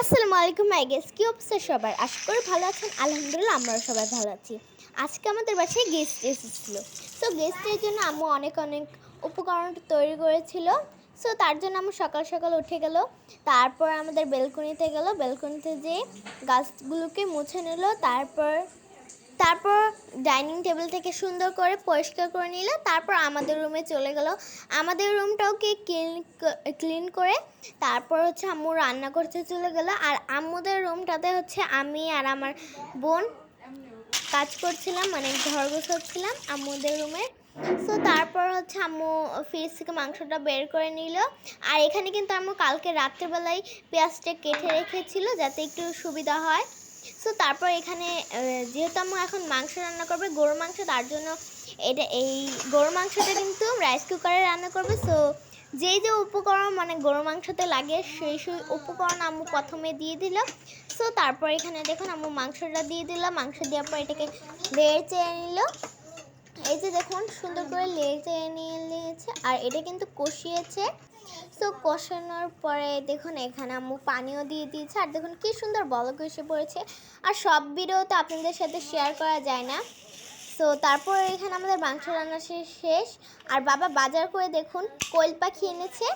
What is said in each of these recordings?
আসসালামু আলাইকুম মাই গেস কি অবস্থা সবার? আশা করি ভালো আছেন। আলহামদুলিল্লাহ, আমরাও সবাই ভালো আছি। আজকে আমাদের বাসায় গেস্ট এসেছিল। সো গেস্টের জন্য আমি অনেক অনেক উপকরণ তৈরি করেছিল। সো তার জন্য আমি সকাল সকাল উঠে গেল। তারপর আমাদের বেলকনিতে গেল। বেলকনিতে যেয়ে গাছগুলোকে মুছে নিল। তারপর তারপর ডাইনিং টেবিল থেকে সুন্দর করে পরিষ্কার করে নিল তারপর আমাদের রুমে চলে গেল। আমাদের রুমটাওকে ক্লিন ক্লিন করে তারপর হচ্ছে আম্মু রান্না করতে চলে গেল। আর আম্মুদের রুমটাতে হচ্ছে আমি আর আমার বোন কাজ করছিলাম মানে ঘর গোছাচ্ছিলাম আম্মুদের রুমে। সো তারপর হচ্ছে আম্মু ফ্রিজ থেকে মাংসটা বের করে নিল। আর এখানে কিন্তু আম্মু কালকে রাত্রেবেলায় পেঁয়াজটা কেটে রেখেছিল যাতে একটু সুবিধা হয়। সো তারপর এখানে যেহেতু আম্মু এখন মাংস রান্না করবে গরু মাংস, তার জন্য এটা, এই গরু মাংসটা কিন্তু রাইস কুকারে রান্না করবে। সো যেই যে উপকরণ মানে গরু মাংসতে লাগে, সেই সেই উপকরণ আম্মু প্রথমে দিয়ে দিল। সো তারপর এখানে দেখুন, আম্মু মাংসটা দিয়ে দিল। মাংস দেওয়ার পর এটাকে বেড়ে চেয়ে নিল। এই যে দেখুন, সুন্দর করে লেড়ে চেয়ে নিয়ে নিয়েছে। আর এটা কিন্তু কষিয়েছে। সো কষানোর পরে দেখুন, এখানে আম্মু পানিও দিয়ে দিয়েছে। আর দেখুন, কি সুন্দর বলক এসে পড়েছে। আর সব ভিডিও তো আপনাদের সাথে শেয়ার করা যায় না। তো তারপর এখানে আমাদের মাংস রান্না শেষ। আর বাবা বাজার করে দেখুন, কোয়েল পাখি এনেছে।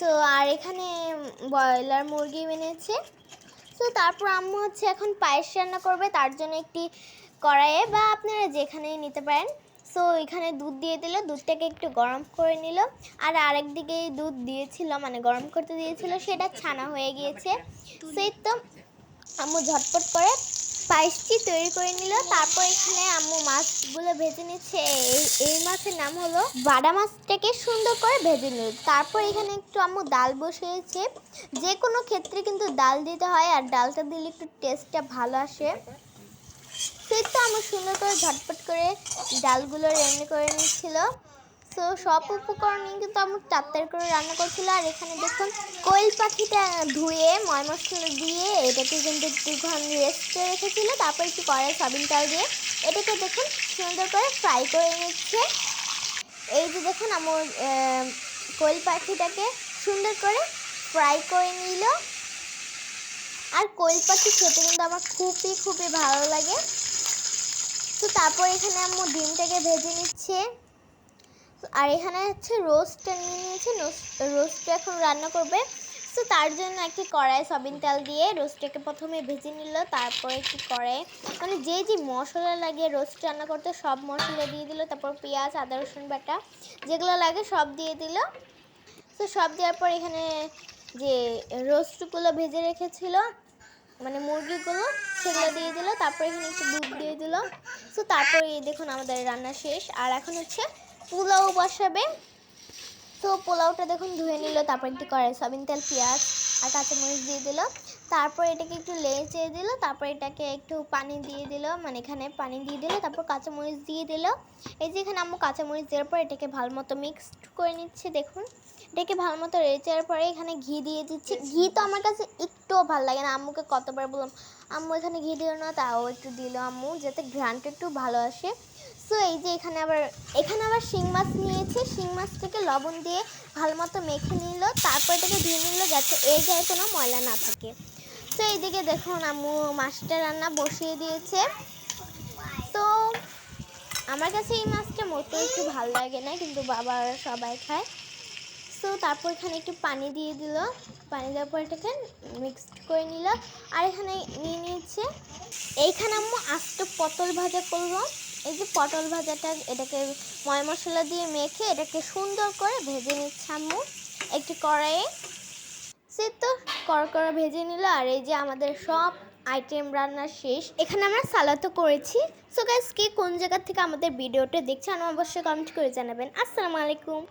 তো আর এখানে ব্রয়লার মুরগি এনেছে। তো তারপর আম্মু হচ্ছে এখন পায়েস রান্না করবে। তার জন্য একটি কড়াইয়ে বা আপনারা যেখানেই নিতে পারেন। সো এখানে দুধ দিয়ে দিল, দুধটাকে একটু গরম করে নিল। আর আরেক দিকে দুধ দিয়েছিল মানে গরম করতে দিয়েছিল, সেটা ছানা হয়ে গিয়েছে। সেই তো আম্মু ঝটপট করে পায়েসটি তৈরি করে নিল। তারপর এখানে আম্মু মাছগুলো ভেজে নিচ্ছে। এই এই মাছের নাম হলো বাডা মাছটাকে সুন্দর করে ভেজে নিল। তারপর এখানে একটু আম্মু ডাল বসিয়েছে। যে কোনো ক্ষেত্রে কিন্তু ডাল দিতে হয়, আর ডালটা দিলে একটু টেস্টটা ভালো আসে। সুন্দর করে ঝটপট করে ডালগুলো রেডি করে নিচ্ছিল। তো সব উপকরণ কিন্তু আমার তাড়াতাড়ি করে রান্না করছিল। আর এখানে দেখুন, কোয়েল পাখিটা ধুয়ে ময় মশলা দিয়ে এটাকে কিন্তু একটুক্ষণ রেস্টে রেখেছিল। তারপর একটু কড়াই সয়াবিন তেল দিয়ে এটাকে দেখুন সুন্দর করে ফ্রাই করে নিচ্ছে। এই যে দেখুন আমার কোয়েল পাখিটাকে সুন্দর করে ফ্রাই করে নিল। আর কোয়েল পাখি খেতে কিন্তু আমার খুবই খুবই ভালো লাগে। তো তারপর এখানে আম্মু ডিমটাকে ভেজে নিচ্ছে। আর এখানে হচ্ছে রোস্টটা নিয়ে নিয়েছে রোস্টটা এখন রান্না করবে। তো তার জন্য একটি কড়াই সয়াবিন তেল দিয়ে রোস্টটাকে প্রথমে ভেজে নিল, তারপরে একটি কড়াই। মানে যে যে মশলা লাগে রোস্ট রান্না করতে, সব মশলা দিয়ে দিল, তারপর পেঁয়াজ, আদা, রসুন বাটা, যেগুলো লাগে সব দিয়ে দিল। তো সব দেওয়ার পর এখানে যে রোস্টগুলো ভেজে রেখেছিল মানে মুরগিগুলো, সেগুলো দিয়ে দিল, তারপর এখানে একটু দুধ দিয়ে দিল। তো তারপরে দেখুন আমাদের রান্না শেষ। আর এখন হচ্ছে পোলাও বসাবে। তো পোলাওটা দেখুন ধুয়ে নিল, তারপর একটু কড়াই, সয়াবিন তেল, পেঁয়াজ আর কাঁচামরিচ দিয়ে দিল। তারপর এটাকে একটু লেচে দিল তারপর এটাকে একটু পানি দিয়ে দিল মানে এখানে পানি দিয়ে দিল তারপর কাঁচামরিচ দিয়ে দিল। এই যে এখানে আম্মু কাঁচামরিচ দেওয়ার পর এটাকে ভালো মতো মিক্সড করে নিচ্ছে দেখুন। এটাকে ভালো মতো রেচার পরে এখানে ঘি দিয়ে দিচ্ছি। ঘি তো আমার কাছে একটুও ভালো লাগে না। আম্মুকে কতবার বললাম আম্মু এখানে ঘি দিল না। তাও একটু দিল আম্মু যাতে ঘ্রানটা একটু ভালো আসে। সো এই যে এখানে আবার এখানে আবার শিং মাছ নিয়েছে। শিং মাছটাকে লবণ দিয়ে ভালো মতো মেখে নিল তারপর এটাকে ধুয়ে নিল যাতে এর গায়ে কোনো ময়লা না থাকে। তো এইদিকে দেখুন আম্মু মাছটা রান্না বসিয়ে দিয়েছে। তো আমার কাছে এই মাছটা মোটেও একটু ভালো লাগে না, কিন্তু বাবার সবাই খায়। তো তারপর এখানে একটু পানি দিয়ে দিল। পানি দেওয়ার পর এটাকে মিক্সড করে নিল আর এখানে নিয়ে নিচ্ছে এইখানে আম্মু আস্ত পটল ভাজা করব। এই যে পটল ভাজাটা, এটাকে ময় মশলা দিয়ে মেখে এটাকে সুন্দর করে ভেজে নিচ্ছে আম্মু। একটি কড়াইয়ে। সে তো কড়কড়া ভেজে নিল, আর এই যে আমাদের সব আইটেম রান্না শেষ। এখানে আমরা সালাদও করেছি। সো গাইস কে কোন জায়গা থেকে আমাদের ভিডিওটা দেখছেন অবশ্যই কমেন্ট করে জানাবেন। আসসালামু আলাইকুম।